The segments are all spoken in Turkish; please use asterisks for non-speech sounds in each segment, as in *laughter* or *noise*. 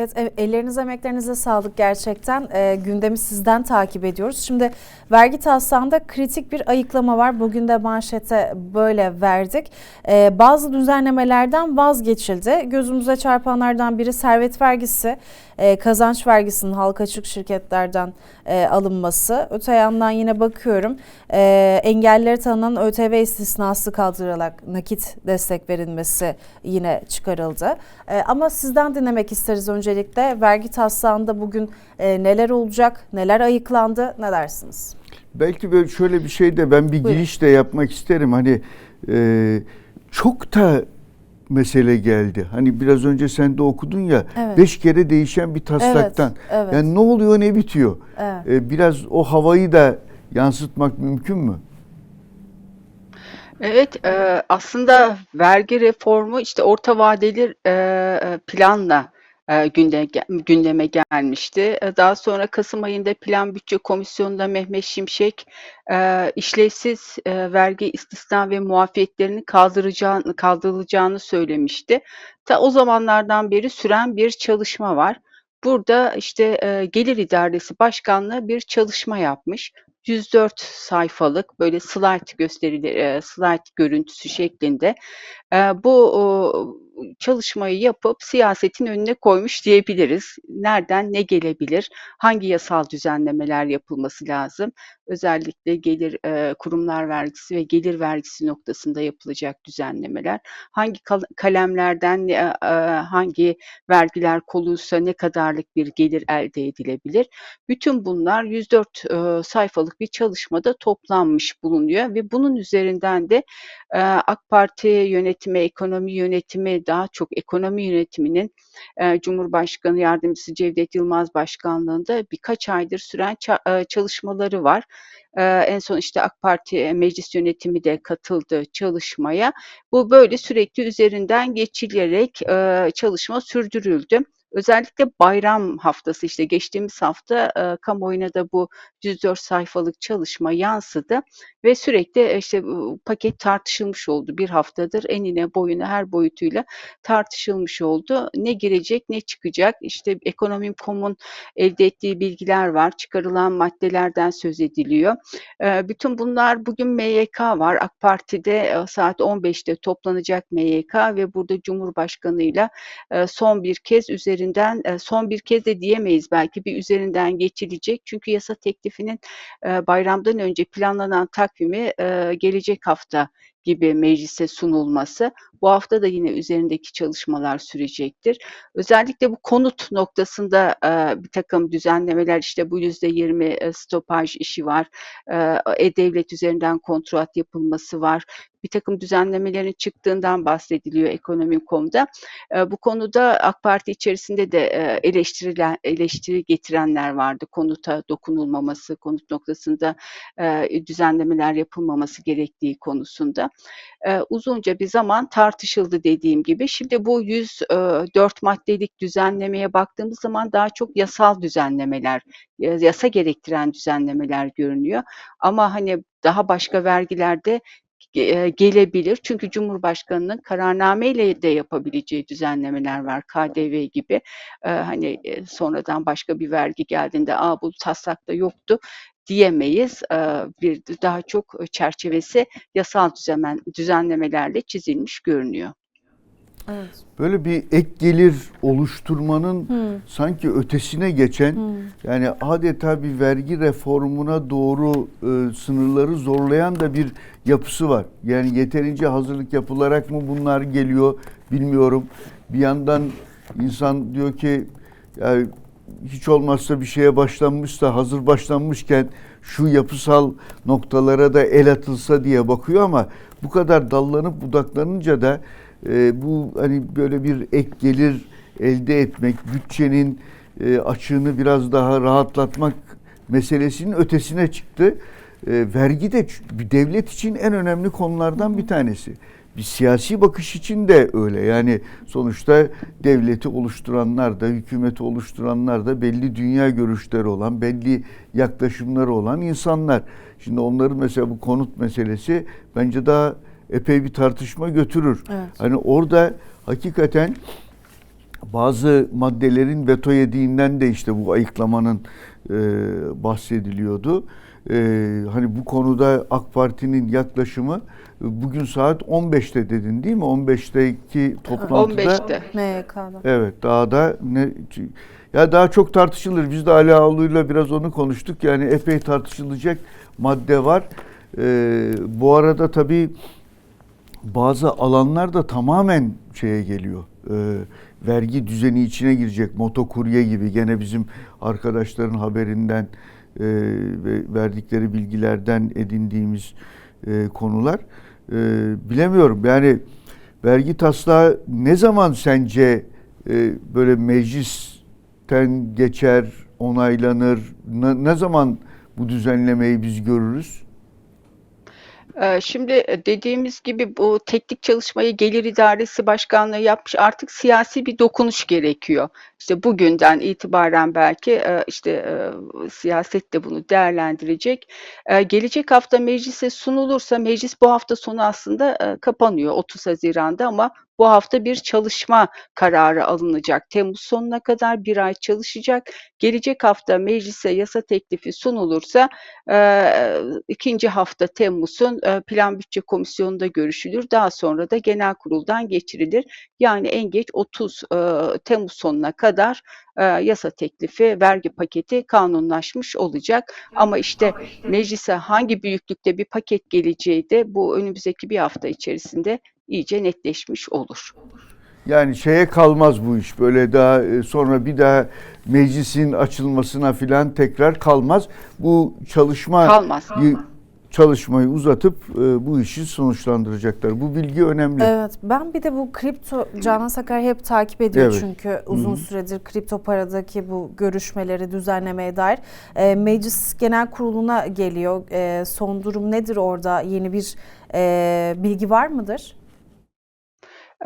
Evet, e- ellerinize emeklerinize sağlık gerçekten. E, gündemi sizden takip ediyoruz. Şimdi vergi taslağında kritik bir ayıklama var. Bugün de manşete böyle verdik. E, bazı düzenlemelerden vazgeçildi. Gözümüze çarpanlardan biri servet vergisi, e, kazanç vergisinin halka açık şirketlerden e, alınması. Öte yandan yine bakıyorum e, engellilere tanınan ÖTV istisnası kaldırılarak nakit destek verilmesi yine çıkarıldı. E, ama sizden dinlemek isteriz öncelikle. Vergi taslağında bugün e, neler olacak, neler ayıklandı, ne dersiniz? Belki böyle şöyle bir şey de ben bir Buyurun. giriş de yapmak isterim. Hani e, çok da mesele geldi. Hani biraz önce sen de okudun ya Evet. beş kere değişen bir taslaktan. evet. Yani ne oluyor ne bitiyor? Evet. E, biraz o havayı da yansıtmak mümkün mü? Evet, e, aslında vergi reformu işte orta vadeli e, e, planla e, gündeme gelmişti. E, Daha sonra Kasım ayında Plan Bütçe Komisyonu'nda Mehmet Şimşek e, işlevsiz e, vergi istisna ve muafiyetlerinin kaldıracağını, kaldırılacağını söylemişti. Ta o zamanlardan beri süren bir çalışma var. Burada işte e, Gelir İdaresi Başkanlığı bir çalışma yapmış. 104 sayfalık böyle slide gösterileri, slide görüntüsü şeklinde bu çalışmayı yapıp siyasetin önüne koymuş diyebiliriz. Nereden ne gelebilir? Hangi yasal düzenlemeler yapılması lazım? Özellikle gelir eee, kurumlar vergisi ve gelir vergisi noktasında yapılacak düzenlemeler. Hangi kal- kalemlerden eee, hangi vergiler konulursa ne kadarlık bir gelir elde edilebilir? Bütün bunlar 104 eee, sayfalık bir çalışmada toplanmış bulunuyor ve bunun üzerinden de eee, AK Parti yönetimi, ekonomi yönetimi, daha çok ekonomi yönetiminin eee, Cumhurbaşkanı Yardımcısı Cevdet Yılmaz başkanlığında birkaç aydır süren çalışmaları var. Eee, en son işte AK Parti meclis yönetimi de katıldı çalışmaya. Bu böyle sürekli üzerinden geçilerek eee, çalışma sürdürüldü. Özellikle bayram haftası işte geçtiğimiz hafta e, kamuoyuna da bu 104 sayfalık çalışma yansıdı ve sürekli e, işte paket tartışılmış oldu. Bir haftadır enine boyuna her boyutuyla tartışılmış oldu. Ne girecek ne çıkacak işte Ekonomim.com'un elde ettiği bilgiler var. Çıkarılan maddelerden söz ediliyor. E, bütün bunlar bugün MYK var. AK Parti'de e, saat 15'te toplanacak MYK ve burada Cumhurbaşkanı'yla e, son bir kez üzerinden e, son bir kez de diyemeyiz belki bir üzerinden geçilecek. Çünkü yasa teklifinin e, bayramdan önce planlanan takvimi e, gelecek hafta gibi meclise sunulması. Bu hafta da yine üzerindeki çalışmalar sürecektir. Özellikle bu konut noktasında e, bir takım düzenlemeler işte bu yüzde yirmi stopaj işi var. E-Devlet üzerinden kontrat yapılması var. Bir takım düzenlemelerin çıktığından bahsediliyor Ekonomim.com'da. E, bu konuda AK Parti içerisinde de e, eleştirilen, eleştiri getirenler vardı. Konuta dokunulmaması, konut noktasında e, düzenlemeler yapılmaması gerektiği konusunda. E, uzunca bir zaman tartışıldı dediğim gibi. Şimdi bu 104 maddelik düzenlemeye baktığımız zaman daha çok yasal düzenlemeler, yasa gerektiren düzenlemeler görünüyor. Ama hani daha başka vergilerde ge- gelebilir. Çünkü Cumhurbaşkanının kararnameyle de yapabileceği düzenlemeler var. KDV gibi. E, hani sonradan başka bir vergi geldiğinde Aa, bu taslakta yoktu diyemeyiz. E, bir daha çok çerçevesi yasal düzenlen, düzenlemelerle çizilmiş görünüyor. Evet. Böyle bir ek gelir oluşturmanın sanki ötesine geçen yani adeta bir vergi reformuna doğru e, sınırları zorlayan da bir yapısı var. Yani yeterince hazırlık yapılarak mı bunlar geliyor bilmiyorum. Bir yandan insan diyor ki yani hiç olmazsa bir şeye başlanmışsa hazır başlanmışken şu yapısal noktalara da el atılsa diye bakıyor ama bu kadar dallanıp budaklanınca da e, bu hani böyle bir ek gelir elde etmek, bütçenin e, açığını biraz daha rahatlatmak meselesinin ötesine çıktı. E, vergi de bir devlet için en önemli konulardan bir tanesi. Bir siyasi bakış için de öyle. Yani sonuçta devleti oluşturanlar da, hükümeti oluşturanlar da belli dünya görüşleri olan, belli yaklaşımları olan insanlar. Şimdi onların mesela bu konut meselesi bence daha epey bir tartışma götürür. Evet. Hani orada hakikaten bazı maddelerin veto yediğinden de işte bu ayıklamanın e, bahsediliyordu. E, hani bu konuda AK Parti'nin yaklaşımı e, bugün saat 15'te dedin değil mi? 15'teki toplantıda. 15'te. MYK'da. Evet daha da ne ya daha çok tartışılır. Biz de Ali Ağulu'yla biraz onu konuştuk. Yani epey tartışılacak madde var. Ee, bu arada tabii bazı alanlar da tamamen şeye geliyor. Ee, vergi düzeni içine girecek. Motokurye gibi gene bizim arkadaşların haberinden e, ve verdikleri bilgilerden edindiğimiz e, konular. E, bilemiyorum yani vergi taslağı ne zaman sence e, böyle meclisten geçer, onaylanır? Ne, ne zaman bu düzenlemeyi biz görürüz? Ee, Şimdi e, dediğimiz gibi bu teknik çalışmayı Gelir İdaresi Başkanlığı yapmış. Artık siyasi bir dokunuş gerekiyor. İşte bugünden itibaren belki e, işte e, siyaset de bunu değerlendirecek. Gelecek hafta meclise sunulursa meclis bu hafta sonu aslında kapanıyor 30 Haziran'da ama bu hafta bir çalışma kararı alınacak. Temmuz sonuna kadar bir ay çalışacak. Gelecek hafta meclise yasa teklifi sunulursa e, ikinci hafta Temmuz'un e, Plan Bütçe Komisyonu'nda görüşülür. Daha sonra da genel kuruldan geçirilir. Yani en geç 30 e, Temmuz sonuna kadar e, yasa teklifi, vergi paketi kanunlaşmış olacak. Ama işte meclise hangi büyüklükte bir paket geleceği de bu önümüzdeki bir hafta içerisinde iyice netleşmiş olur. Yani şeye kalmaz bu iş. Böyle daha e, sonra bir daha meclisin açılmasına filan tekrar kalmaz. Bu çalışma Kalmaz. çalışmayı uzatıp e, bu işi sonuçlandıracaklar. Bu bilgi önemli. Evet ben bir de bu kripto Canan Sakar hep takip ediyor Evet. çünkü uzun süredir kripto paradaki bu görüşmeleri düzenlemeye dair. E, Meclis Genel Kurulu'na geliyor. E, son durum nedir orada? Yeni bir e, bilgi var mıdır?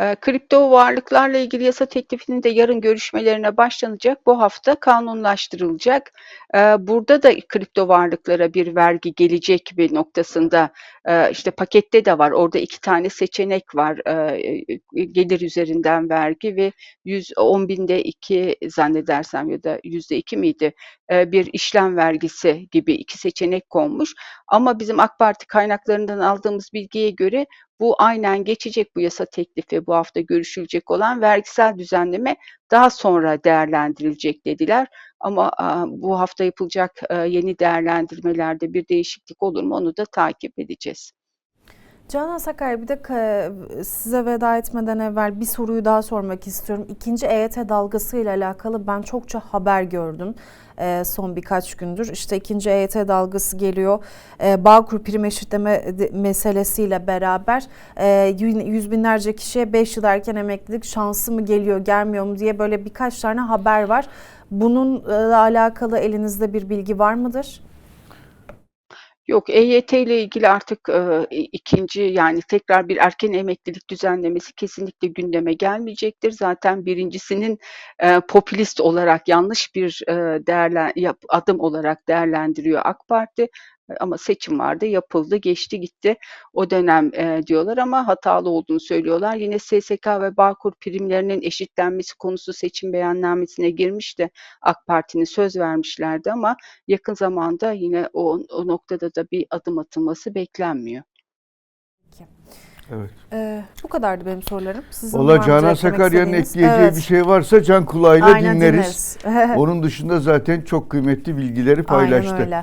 E, kripto varlıklarla ilgili yasa teklifinin de yarın görüşmelerine başlanacak. Bu hafta kanunlaştırılacak. E, burada da kripto varlıklara bir vergi gelecek bir noktasında e, işte pakette de var. Orada iki tane seçenek var. E, gelir üzerinden vergi ve 110 binde iki zannedersem ya da yüzde iki miydi? Bir işlem vergisi gibi iki seçenek konmuş. Ama bizim AK Parti kaynaklarından aldığımız bilgiye göre bu aynen geçecek bu yasa teklifi bu hafta görüşülecek olan vergisel düzenleme daha sonra değerlendirilecek dediler. Ama bu hafta yapılacak e, yeni değerlendirmelerde bir değişiklik olur mu onu da takip edeceğiz. Canan Sakar bir de size veda etmeden evvel bir soruyu daha sormak istiyorum. İkinci EYT dalgası ile alakalı ben çokça haber gördüm e, son birkaç gündür. İşte ikinci EYT dalgası geliyor. E, Bağkur prim eşitleme meselesiyle beraber e, yü- yüz binlerce kişiye 5 yıl erken emeklilik şansı mı geliyor gelmiyor mu diye böyle birkaç tane haber var. Bununla alakalı elinizde bir bilgi var mıdır? Yok EYT ile ilgili artık e, ikinci yani tekrar bir erken emeklilik düzenlemesi kesinlikle gündeme gelmeyecektir. Zaten birincisinin e, popülist olarak yanlış bir e, değerlen, yap, adım olarak değerlendiriyor AK Parti. Ama seçim vardı, yapıldı, geçti gitti o dönem e, diyorlar ama hatalı olduğunu söylüyorlar. Yine SSK ve Bağkur primlerinin eşitlenmesi konusu seçim beyannamesine girmişti. AK Parti'nin söz vermişlerdi ama yakın zamanda yine o, o noktada da bir adım atılması beklenmiyor. Evet. E, bu kadardı benim sorularım. Sizin mı Canan Sakarya'nın ekleyeceği Evet. bir şey varsa can kulağıyla Aynen dinleriz. dinleriz. *laughs* Onun dışında zaten çok kıymetli bilgileri paylaştı. Aynen öyle.